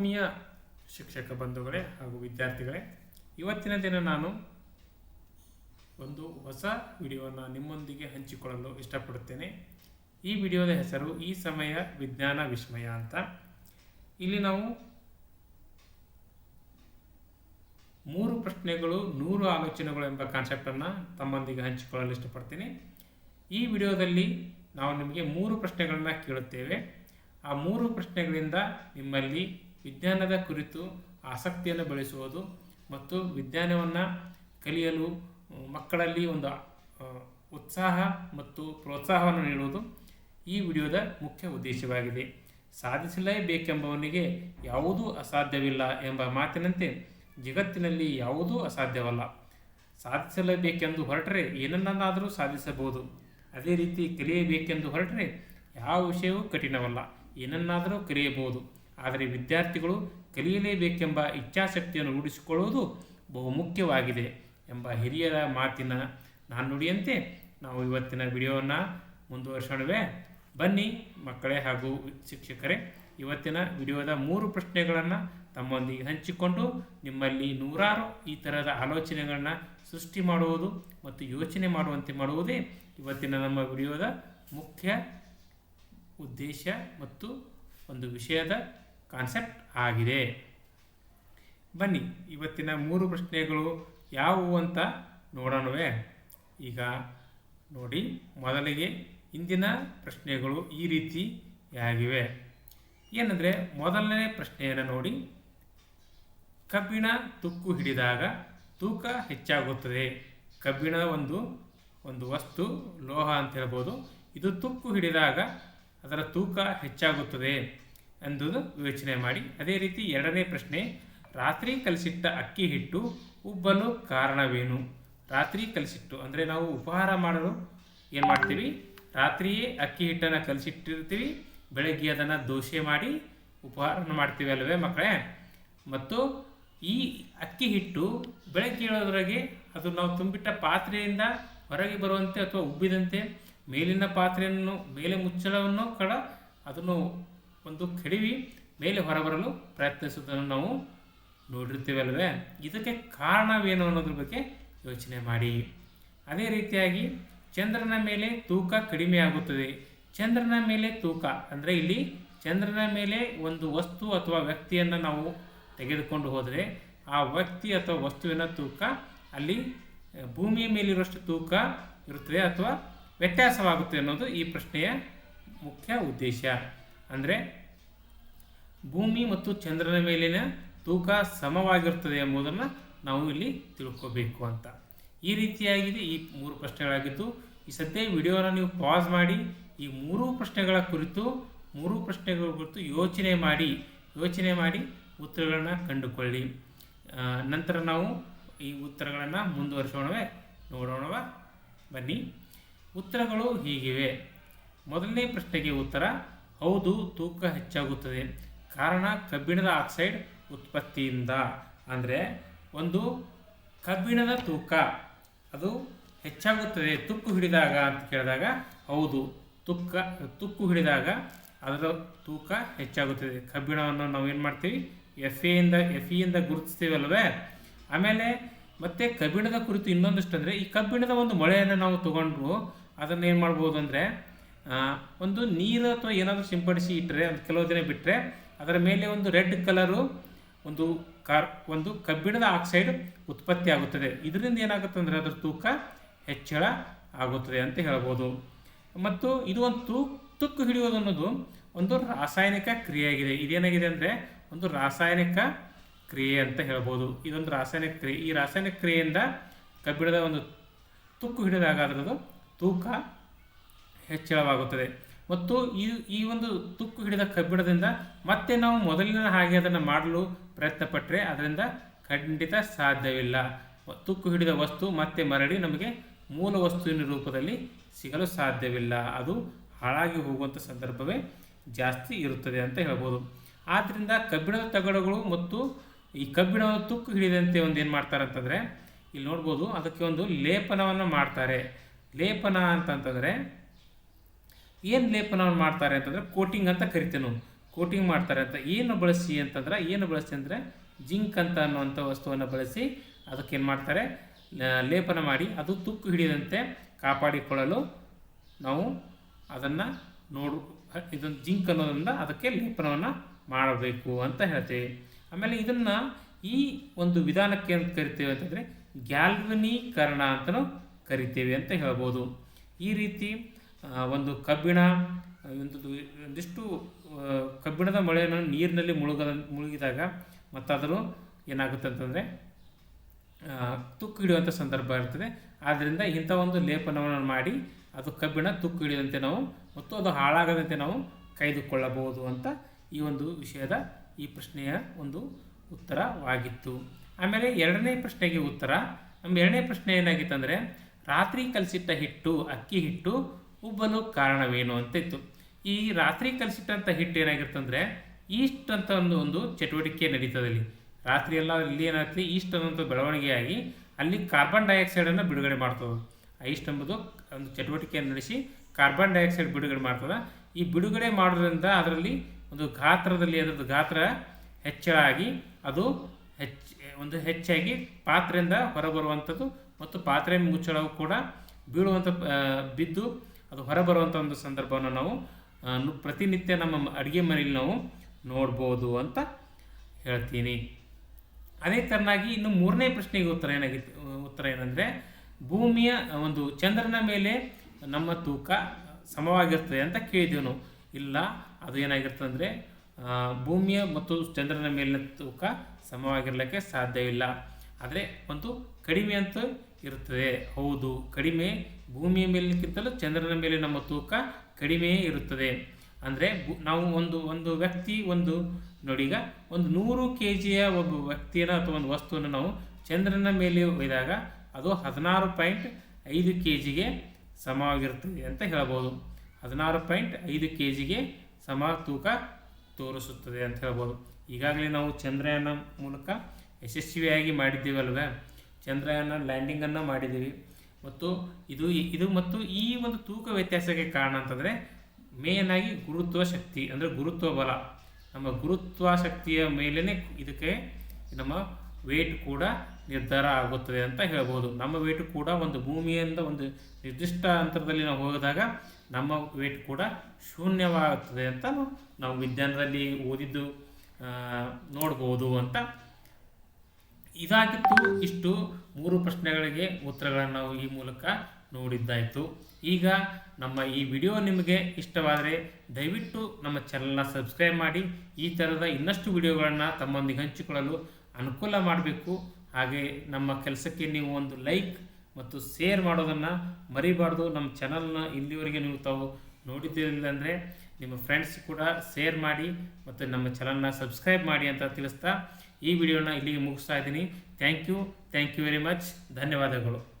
ಆತ್ಮೀಯ ಶಿಕ್ಷಕ ಬಂಧುಗಳೇ ಹಾಗೂ ವಿದ್ಯಾರ್ಥಿಗಳೇ, ಇವತ್ತಿನ ದಿನ ನಾನು ಒಂದು ಹೊಸ ವಿಡಿಯೋವನ್ನು ನಿಮ್ಮೊಂದಿಗೆ ಹಂಚಿಕೊಳ್ಳಲು ಇಷ್ಟಪಡುತ್ತೇನೆ. ಈ ವಿಡಿಯೋದ ಹೆಸರು ಈ ಸಮಯ ವಿಜ್ಞಾನ ವಿಸ್ಮಯ ಅಂತ. ಇಲ್ಲಿ ನಾವು ಮೂರು ಪ್ರಶ್ನೆಗಳು, ನೂರು ಆಲೋಚನೆಗಳು ಎಂಬ ಕಾನ್ಸೆಪ್ಟನ್ನು ತಮ್ಮೊಂದಿಗೆ ಹಂಚಿಕೊಳ್ಳಲು ಇಷ್ಟಪಡ್ತೀನಿ. ಈ ವಿಡಿಯೋದಲ್ಲಿ ನಾವು ನಿಮಗೆ ಮೂರು ಪ್ರಶ್ನೆಗಳನ್ನು ಕೇಳುತ್ತೇವೆ. ಆ ಮೂರು ಪ್ರಶ್ನೆಗಳಿಂದ ನಿಮ್ಮಲ್ಲಿ ವಿಜ್ಞಾನದ ಕುರಿತು ಆಸಕ್ತಿಯನ್ನು ಬೆಳೆಸುವುದು ಮತ್ತು ವಿಜ್ಞಾನವನ್ನು ಕಲಿಯಲು ಮಕ್ಕಳಲ್ಲಿ ಒಂದು ಉತ್ಸಾಹ ಮತ್ತು ಪ್ರೋತ್ಸಾಹವನ್ನು ನೀಡುವುದು ಈ ವಿಡಿಯೋದ ಮುಖ್ಯ ಉದ್ದೇಶವಾಗಿದೆ. ಸಾಧಿಸಲೇಬೇಕೆಂಬವನಿಗೆ ಯಾವುದೂ ಅಸಾಧ್ಯವಿಲ್ಲ ಎಂಬ ಮಾತಿನಂತೆ ಜಗತ್ತಿನಲ್ಲಿ ಯಾವುದೂ ಅಸಾಧ್ಯವಲ್ಲ. ಸಾಧಿಸಲೇಬೇಕೆಂದು ಹೊರಟರೆ ಏನನ್ನಾದರೂ ಸಾಧಿಸಬಹುದು. ಅದೇ ರೀತಿ ಕಲಿಯಬೇಕೆಂದು ಹೊರಟರೆ ಯಾವ ವಿಷಯವೂ ಕಠಿಣವಲ್ಲ. ಏನನ್ನಾದರೂ ಕಲಿಯಬಹುದು. ಆದರೆ ವಿದ್ಯಾರ್ಥಿಗಳು ಕಲಿಯಲೇಬೇಕೆಂಬ ಇಚ್ಛಾಶಕ್ತಿಯನ್ನು ರೂಢಿಸಿಕೊಳ್ಳುವುದು ಬಹುಮುಖ್ಯವಾಗಿದೆ ಎಂಬ ಹಿರಿಯರ ಮಾತಿನ ನಾಣ್ಣುಡಿಯಂತೆ ನಾವು ಇವತ್ತಿನ ವಿಡಿಯೋವನ್ನು ಮುಂದುವರಿಸೋಣವೇ. ಬನ್ನಿ ಮಕ್ಕಳೇ ಹಾಗೂ ಶಿಕ್ಷಕರೇ, ಇವತ್ತಿನ ವಿಡಿಯೋದ ಮೂರು ಪ್ರಶ್ನೆಗಳನ್ನು ತಮ್ಮೊಂದಿಗೆ ಹಂಚಿಕೊಂಡು ನಿಮ್ಮಲ್ಲಿ ನೂರಾರು ಈ ಥರದ ಆಲೋಚನೆಗಳನ್ನು ಸೃಷ್ಟಿ ಮಾಡುವುದು ಮತ್ತು ಯೋಚನೆ ಮಾಡುವಂತೆ ಮಾಡುವುದೇ ಇವತ್ತಿನ ನಮ್ಮ ವಿಡಿಯೋದ ಮುಖ್ಯ ಉದ್ದೇಶ ಮತ್ತು ಒಂದು ವಿಷಯದ ಕಾನ್ಸೆಪ್ಟ್ ಆಗಿದೆ. ಬನ್ನಿ, ಇವತ್ತಿನ ಮೂರು ಪ್ರಶ್ನೆಗಳು ಯಾವುವು ಅಂತ ನೋಡೋಣವೇ. ಈಗ ನೋಡಿ, ಮೊದಲಿಗೆ ಇಂದಿನ ಪ್ರಶ್ನೆಗಳು ಈ ರೀತಿಯಾಗಿವೆ ಏನಂದರೆ, ಮೊದಲನೇ ಪ್ರಶ್ನೆಯನ್ನು ನೋಡಿ. ಕಬ್ಬಿಣ ತುಕ್ಕು ಹಿಡಿದಾಗ ತೂಕ ಹೆಚ್ಚಾಗುತ್ತದೆ. ಕಬ್ಬಿಣ ಒಂದು ಒಂದು ವಸ್ತು, ಲೋಹ ಅಂತ ಹೇಳ್ಬೋದು. ಇದು ತುಕ್ಕು ಹಿಡಿದಾಗ ಅದರ ತೂಕ ಹೆಚ್ಚಾಗುತ್ತದೆ. ಎಂಬುದು ಯೋಚನೆ ಮಾಡಿ. ಅದೇ ರೀತಿ ಎರಡನೇ ಪ್ರಶ್ನೆ, ರಾತ್ರಿ ಕಲಸಿಟ್ಟ ಅಕ್ಕಿ ಹಿಟ್ಟು ಉಬ್ಬಲು ಕಾರಣವೇನು? ರಾತ್ರಿ ಕಲಸಿಟ್ಟು ಅಂದರೆ ನಾವು ಉಪಹಾರ ಮಾಡಲು ಏನು ಮಾಡ್ತೀವಿ? ರಾತ್ರಿಯೇ ಅಕ್ಕಿ ಹಿಟ್ಟನ್ನು ಕಲಸಿಟ್ಟಿರ್ತೀವಿ, ಬೆಳಗ್ಗೆ ಅದನ್ನು ದೋಸೆ ಮಾಡಿ ಉಪಹಾರ ಮಾಡ್ತೀವಿ ಅಲ್ವೇ ಮಕ್ಕಳೇ? ಮತ್ತು ಈ ಅಕ್ಕಿ ಹಿಟ್ಟು ಬೆಳಗ್ಗೆ ಇಳೋದ್ರೊಳಗೆ ಅದು ನಾವು ತುಂಬಿಟ್ಟ ಪಾತ್ರೆಯಿಂದ ಹೊರಗೆ ಬರುವಂತೆ ಅಥವಾ ಉಬ್ಬಿದಂತೆ ಮೇಲಿನ ಪಾತ್ರೆಯನ್ನು, ಮೇಲೆ ಮುಚ್ಚಳವನ್ನು ಕೂಡ ಅದನ್ನು ಒಂದು ಕೆಡವಿ ಮೇಲೆ ಹೊರಬರಲು ಪ್ರಯತ್ನಿಸುವುದನ್ನು ನಾವು ನೋಡಿರ್ತೀವಲ್ವೇ ಇದಕ್ಕೆ ಕಾರಣವೇನು ಅನ್ನೋದ್ರ ಬಗ್ಗೆ ಯೋಚನೆ ಮಾಡಿ. ಅದೇ ರೀತಿಯಾಗಿ ಚಂದ್ರನ ಮೇಲೆ ತೂಕ ಕಡಿಮೆ ಆಗುತ್ತದೆ. ಚಂದ್ರನ ಮೇಲೆ ತೂಕ ಅಂದರೆ ಇಲ್ಲಿ ಚಂದ್ರನ ಮೇಲೆ ಒಂದು ವಸ್ತು ಅಥವಾ ವ್ಯಕ್ತಿಯನ್ನು ನಾವು ತೆಗೆದುಕೊಂಡು ಹೋದರೆ ಆ ವ್ಯಕ್ತಿ ಅಥವಾ ವಸ್ತುವಿನ ತೂಕ ಅಲ್ಲಿ ಭೂಮಿಯ ಮೇಲಿರುವಷ್ಟು ತೂಕ ಇರುತ್ತದೆ ಅಥವಾ ವ್ಯತ್ಯಾಸವಾಗುತ್ತೆ ಅನ್ನೋದು ಈ ಪ್ರಶ್ನೆಯ ಮುಖ್ಯ ಉದ್ದೇಶ. ಅಂದರೆ ಭೂಮಿ ಮತ್ತು ಚಂದ್ರನ ಮೇಲಿನ ತೂಕ ಸಮವಾಗಿರುತ್ತದೆ ಎಂಬುದನ್ನು ನಾವು ಇಲ್ಲಿ ತಿಳ್ಕೋಬೇಕು ಅಂತ. ಈ ರೀತಿಯಾಗಿದೆ ಈ ಮೂರು ಪ್ರಶ್ನೆಗಳಾಗಿದ್ದು. ಈ ಸದ್ಯ ವಿಡಿಯೋನ ನೀವು ಪಾಸ್ ಮಾಡಿ, ಈ ಮೂರು ಪ್ರಶ್ನೆಗಳ ಕುರಿತು, ಮೂರು ಪ್ರಶ್ನೆಗಳ ಕುರಿತು ಯೋಚನೆ ಮಾಡಿ ಯೋಚನೆ ಮಾಡಿ ಉತ್ತರಗಳನ್ನು ಕಂಡುಕೊಳ್ಳಿ. ನಂತರ ನಾವು ಈ ಉತ್ತರಗಳನ್ನು ಮುಂದುವರಿಸೋಣವೇ, ನೋಡೋಣವ, ಬನ್ನಿ. ಉತ್ತರಗಳು ಹೀಗಿವೆ. ಮೊದಲನೇ ಪ್ರಶ್ನೆಗೆ ಉತ್ತರ ಹೌದು, ತೂಕ ಹೆಚ್ಚಾಗುತ್ತದೆ. ಕಾರಣ ಕಬ್ಬಿಣದ ಆಕ್ಸೈಡ್ ಉತ್ಪತ್ತಿಯಿಂದ. ಅಂದರೆ ಒಂದು ಕಬ್ಬಿಣದ ತೂಕ. ಅದು ಹೆಚ್ಚಾಗುತ್ತದೆ, ತುಕ್ಕು ಹಿಡಿದಾಗ ಅಂತ ಕೇಳಿದಾಗ ಹೌದು. ತುಕ್ಕ, ತುಕ್ಕು ಹಿಡಿದಾಗ ಅದರ ತೂಕ ಹೆಚ್ಚಾಗುತ್ತದೆ. ಕಬ್ಬಿಣವನ್ನು ನಾವು ಏನು ಮಾಡ್ತೀವಿ? ಎಫ್ ಎಯಿಂದ ಎಫ್ ಇಯಿಂದ ಗುರುತಿಸ್ತೀವಲ್ವೇ? ಆಮೇಲೆ ಮತ್ತೆ ಕಬ್ಬಿಣದ ಕುರಿತು ಇನ್ನೊಂದಿಷ್ಟು ಅಂದರೆ ಈ ಕಬ್ಬಿಣದ ಒಂದು ಮೊಳೆಯನ್ನು ನಾವು ತಗೊಂಡ್ರು ಅದನ್ನು ಏನು ಮಾಡ್ಬೋದು ಅಂದರೆ ಒಂದು ನೀರು ಅಥವಾ ಏನಾದರೂ ಸಿಂಪಡಿಸಿ ಇಟ್ಟರೆ ಒಂದು ಕೆಲವು ದಿನ ಬಿಟ್ಟರೆ ಅದರ ಮೇಲೆ ಒಂದು ರೆಡ್ ಕಲರು ಒಂದು ಕಾರ್, ಒಂದು ಕಬ್ಬಿಣದ ಆಕ್ಸೈಡ್ ಉತ್ಪತ್ತಿ ಆಗುತ್ತದೆ. ಇದರಿಂದ ಏನಾಗುತ್ತೆ ಅಂದರೆ ಅದರ ತೂಕ ಹೆಚ್ಚಳ ಆಗುತ್ತದೆ ಅಂತ ಹೇಳ್ಬೋದು. ಮತ್ತು ಇದು ಒಂದು ತೂ, ತುಕ್ಕು ಹಿಡಿಯೋದು ಅನ್ನೋದು ಒಂದು ರಾಸಾಯನಿಕ ಕ್ರಿಯೆಯಾಗಿದೆ. ಇದೇನಾಗಿದೆ ಅಂದರೆ ಒಂದು ರಾಸಾಯನಿಕ ಕ್ರಿಯೆ ಅಂತ ಹೇಳ್ಬೋದು. ಇದೊಂದು ರಾಸಾಯನಿಕ ಕ್ರಿಯೆ. ಈ ರಾಸಾಯನಿಕ ಕ್ರಿಯೆಯಿಂದ ಕಬ್ಬಿಣದ ಒಂದು ತುಕ್ಕು ಹಿಡಿದಾಗ ಅದರದು ತೂಕ ಹೆಚ್ಚಳವಾಗುತ್ತದೆ. ಮತ್ತು ಈ ಈ ಒಂದು ತುಕ್ಕು ಹಿಡಿದ ಕಬ್ಬಿಣದಿಂದ ಮತ್ತೆ ನಾವು ಮೊದಲಿನ ಹಾಗೆ ಅದನ್ನು ಮಾಡಲು ಪ್ರಯತ್ನಪಟ್ಟರೆ ಅದರಿಂದ ಖಂಡಿತ ಸಾಧ್ಯವಿಲ್ಲ. ತುಕ್ಕು ಹಿಡಿದ ವಸ್ತು ಮತ್ತೆ ಮರಳಿ ನಮಗೆ ಮೂಲ ವಸ್ತುವಿನ ರೂಪದಲ್ಲಿ ಸಿಗಲು ಸಾಧ್ಯವಿಲ್ಲ. ಅದು ಹಾಳಾಗಿ ಹೋಗುವಂಥ ಸಂದರ್ಭವೇ ಜಾಸ್ತಿ ಇರುತ್ತದೆ ಅಂತ ಹೇಳ್ಬೋದು. ಆದ್ದರಿಂದ ಕಬ್ಬಿಣದ ತಗಡುಗಳು ಮತ್ತು ಈ ಕಬ್ಬಿಣವನ್ನು ತುಕ್ಕು ಹಿಡಿದಂತೆ ಒಂದು ಏನು ಮಾಡ್ತಾರೆ ಅಂತಂದರೆ, ಇಲ್ಲಿ ನೋಡ್ಬೋದು ಅದಕ್ಕೆ ಒಂದು ಲೇಪನವನ್ನು ಮಾಡ್ತಾರೆ. ಲೇಪನ ಅಂತಂತಂದರೆ ಏನು ಲೇಪನವನ್ನು ಮಾಡ್ತಾರೆ ಅಂತಂದರೆ ಕೋಟಿಂಗ್ ಅಂತ ಕರಿತೇವೆ ಕೋಟಿಂಗ್ ಮಾಡ್ತಾರೆ ಅಂತ ಏನು ಬಳಸಿ ಅಂತಂದ್ರೆ, ಏನು ಬಳಸಿ ಅಂದರೆ ಜಿಂಕ್ ಅಂತ ಅನ್ನುವಂಥ ವಸ್ತುವನ್ನು ಬಳಸಿ ಅದಕ್ಕೆ ಏನು ಮಾಡ್ತಾರೆ ಲೇಪನ ಮಾಡಿ ಅದು ತುಕ್ಕು ಹಿಡಿಯದಂತೆ ಕಾಪಾಡಿಕೊಳ್ಳಲು ನಾವು ಅದನ್ನು ನೋಡು, ಇದೊಂದು ಜಿಂಕ್ ಅನ್ನೋದರಿಂದ ಅದಕ್ಕೆ ಲೇಪನವನ್ನು ಮಾಡಬೇಕು ಅಂತ ಹೇಳ್ತೇವೆ. ಆಮೇಲೆ ಇದನ್ನು ಈ ಒಂದು ವಿಧಾನಕ್ಕೆ ಏನು ಕರಿತೇವೆ ಅಂತಂದರೆ ಗ್ಯಾಲ್ವನೀಕರಣ ಅಂತಲೂ ಕರಿತೇವೆ ಅಂತ ಹೇಳ್ಬೋದು. ಈ ರೀತಿ ಒಂದು ಕಬ್ಬಿಣ ಒಂದು ಒಂದಿಷ್ಟು ಕಬ್ಬಿಣದ ಮೊಳೆಯನ್ನು ನೀರಿನಲ್ಲಿ ಮುಳುಗದ, ಮುಳುಗಿದಾಗ ಮತ್ತಾದರೂ ಏನಾಗುತ್ತೆ ಅಂತಂದರೆ ತುಕ್ಕು ಹಿಡಿಯುವಂಥ ಸಂದರ್ಭ ಇರ್ತದೆ. ಆದ್ದರಿಂದ ಇಂಥ ಒಂದು ಲೇಪನವನ್ನು ಮಾಡಿ ಅದು ಕಬ್ಬಿಣ ತುಕ್ಕು ಹಿಡಿದಂತೆ ನಾವು ಮತ್ತು ಅದು ಹಾಳಾಗದಂತೆ ನಾವು ಕಾಯ್ದುಕೊಳ್ಳಬಹುದು ಅಂತ ಈ ಒಂದು ವಿಷಯದ ಈ ಪ್ರಶ್ನೆಯ ಒಂದು ಉತ್ತರವಾಗಿತ್ತು. ಆಮೇಲೆ ಎರಡನೇ ಪ್ರಶ್ನೆಗೆ ಉತ್ತರ. ನಮ್ಮ ಎರಡನೇ ಪ್ರಶ್ನೆ ಏನಾಗಿತ್ತು ಅಂದರೆ ರಾತ್ರಿ ಕಲಸಿಟ್ಟ ಹಿಟ್ಟು, ಅಕ್ಕಿ ಹಿಟ್ಟು ಉಬ್ಬಲು ಕಾರಣವೇನು ಅಂತಿತ್ತು. ಈ ರಾತ್ರಿ ಕಲಸಿಟ್ಟಂಥ ಹಿಟ್ಟು ಏನಾಗಿರ್ತಂದರೆ ಈಸ್ಟ್ ಅಂತ ಒಂದು ಒಂದು ಚಟುವಟಿಕೆ ನಡೀತದೆ ಇಲ್ಲಿ ರಾತ್ರಿ ಎಲ್ಲ ಇಲ್ಲಿ ಏನಾಗ್ತದೆ ಈಸ್ಟ್ ಅನ್ನೋಂಥ ಬೆಳವಣಿಗೆಯಾಗಿ ಅಲ್ಲಿ ಕಾರ್ಬನ್ ಡೈಆಕ್ಸೈಡನ್ನು ಬಿಡುಗಡೆ ಮಾಡ್ತದೆ. ಈಸ್ಟ್ ಎಂಬುದು ಒಂದು ಚಟುವಟಿಕೆಯನ್ನು ನಡೆಸಿ ಕಾರ್ಬನ್ ಡೈಆಕ್ಸೈಡ್ ಬಿಡುಗಡೆ ಮಾಡ್ತದೆ. ಈ ಬಿಡುಗಡೆ ಮಾಡೋದ್ರಿಂದ ಅದರಲ್ಲಿ ಒಂದು ಗಾತ್ರದಲ್ಲಿ, ಅದರದ್ದು ಗಾತ್ರ ಹೆಚ್ಚಳ ಆಗಿ, ಅದು ಹೆಚ್ಚು, ಒಂದು ಹೆಚ್ಚಾಗಿ ಪಾತ್ರೆಯಿಂದ ಹೊರಬರುವಂಥದ್ದು ಮತ್ತು ಪಾತ್ರೆ ಮುಚ್ಚಳವು ಕೂಡ ಬೀಳುವಂಥ ಬಿದ್ದು ಅದು ಹೊರಬರುವಂಥ ಒಂದು ಸಂದರ್ಭವನ್ನು ನಾವು ಪ್ರತಿನಿತ್ಯ ನಮ್ಮ ಅಡುಗೆ ಮನೆಯಲ್ಲಿ ನಾವು ನೋಡ್ಬೋದು ಅಂತ ಹೇಳ್ತೀನಿ. ಅದೇ ಥರನಾಗಿ ಇನ್ನು ಮೂರನೇ ಪ್ರಶ್ನೆಗೆ ಉತ್ತರ ಏನಾಗಿತ್ತು ಉತ್ತರ ಏನಂದರೆ, ಭೂಮಿಯ ಒಂದು ಚಂದ್ರನ ಮೇಲೆ ನಮ್ಮ ತೂಕ ಸಮವಾಗಿರ್ತದೆ ಅಂತ ಕೇಳಿದೆವು ನಾವು. ಇಲ್ಲ, ಅದು ಏನಾಗಿರ್ತದೆ ಅಂದರೆ ಭೂಮಿಯ ಮತ್ತು ಚಂದ್ರನ ಮೇಲಿನ ತೂಕ ಸಮವಾಗಿರಲಿಕ್ಕೆ ಸಾಧ್ಯವಿಲ್ಲ. ಆದರೆ ಒಂದು ಕಡಿಮೆ ಅಂತ ಇರುತ್ತದೆ. ಹೌದು, ಕಡಿಮೆ ಭೂಮಿಯ ಮೇಲಿನಕ್ಕಿಂತಲೂ ಚಂದ್ರನ ಮೇಲೆ ನಮ್ಮ ತೂಕ ಕಡಿಮೆಯೇ ಇರುತ್ತದೆ. ಅಂದರೆ ನಾವು ಒಂದು ಒಂದು ವ್ಯಕ್ತಿ, ಒಂದು ನೋಡಿಗ ಒಂದು ನೂರು ಕೆ ಜಿಯ ಒಬ್ಬ ವ್ಯಕ್ತಿಯನ್ನು ಅಥವಾ ಒಂದು ವಸ್ತುವನ್ನು ನಾವು ಚಂದ್ರನ ಮೇಲೆ ಒಯ್ದಾಗ ಅದು ಹದಿನಾರು ಪಾಯಿಂಟ್ ಐದು ಕೆ ಜಿಗೆ ಸಮವಾಗಿರುತ್ತದೆ ಅಂತ ಹೇಳ್ಬೋದು. ಹದಿನಾರು ಪಾಯಿಂಟ್ ಐದು ಕೆ ಜಿಗೆ ಸಮ ತೂಕ ತೋರಿಸುತ್ತದೆ ಅಂತ ಹೇಳ್ಬೋದು. ಈಗಾಗಲೇ ನಾವು ಚಂದ್ರಯಾನ ಮೂಲಕ ಯಶಸ್ವಿಯಾಗಿ ಮಾಡಿದ್ದೀವಲ್ವೇ? ಚಂದ್ರಯಾನ ಲ್ಯಾಂಡಿಂಗನ್ನು ಮಾಡಿದ್ದೀವಿ. ಮತ್ತು ಇದು ಇದು ಮತ್ತು ಈ ಒಂದು ತೂಕ ವ್ಯತ್ಯಾಸಕ್ಕೆ ಕಾರಣ ಅಂತಂದರೆ ಮೇನ್ ಆಗಿ ಗುರುತ್ವ ಶಕ್ತಿ ಅಂದರೆ ಗುರುತ್ವ ಬಲ. ನಮ್ಮ ಗುರುತ್ವ ಶಕ್ತಿಯ ಮೇಲೇ ಇದಕ್ಕೆ ನಮ್ಮ ವೇಟ್ ಕೂಡ ನಿರ್ಧಾರ ಆಗುತ್ತದೆ ಅಂತ ಹೇಳ್ಬೋದು. ನಮ್ಮ ವೇಟ್ ಕೂಡ ಒಂದು ಭೂಮಿಯಿಂದ ಒಂದು ನಿರ್ದಿಷ್ಟ ಅಂತರದಲ್ಲಿ ನಾವು ಹೋದಾಗ ನಮ್ಮ ವೇಟ್ ಕೂಡ ಶೂನ್ಯವಾಗುತ್ತದೆ ಅಂತ ನಾವು- ವಿಜ್ಞಾನದಲ್ಲಿ ಓದಿದ್ದು ನೋಡ್ಬೋದು ಅಂತ ಇದಾಗಿತ್ತು ಇಷ್ಟು ಮೂರು ಪ್ರಶ್ನೆಗಳಿಗೆ ಉತ್ತರಗಳನ್ನು ನಾವು ಈ ಮೂಲಕ ನೋಡಿದ್ದಾಯಿತು. ಈಗ ನಮ್ಮ ಈ ವಿಡಿಯೋ ನಿಮಗೆ ಇಷ್ಟವಾದರೆ ದಯವಿಟ್ಟು ನಮ್ಮ ಚಾನಲ್ನ ಸಬ್ಸ್ಕ್ರೈಬ್ ಮಾಡಿ, ಈ ಥರದ ಇನ್ನಷ್ಟು ವಿಡಿಯೋಗಳನ್ನು ತಮ್ಮೊಂದಿಗೆ ಹಂಚಿಕೊಳ್ಳಲು ಅನುಕೂಲ ಮಾಡಬೇಕು. ಹಾಗೆ ನಮ್ಮ ಕೆಲಸಕ್ಕೆ ನೀವು ಒಂದು ಲೈಕ್ ಮತ್ತು ಶೇರ್ ಮಾಡೋದನ್ನು ಮರಿಬಾರ್ದು. ನಮ್ಮ ಚಾನಲ್ನ ಇಲ್ಲಿವರೆಗೆ ನೀವು ತಾವು ನೋಡಿದ್ದಿರಲಿಲ್ಲ ಅಂದರೆ ನಿಮ್ಮ ಫ್ರೆಂಡ್ಸ್ ಕೂಡ ಶೇರ್ ಮಾಡಿ ಮತ್ತು ನಮ್ಮ ಚಾನಲ್ನ ಸಬ್ಸ್ಕ್ರೈಬ್ ಮಾಡಿ ಅಂತ ತಿಳಿಸ್ತಾ ಈ ವಿಡಿಯೋನ ಇಲ್ಲಿಗೆ ಮುಗಿಸ್ತಾ ಇದ್ದೀನಿ. Thank you thank you very much ಧನ್ಯವಾದಗಳು.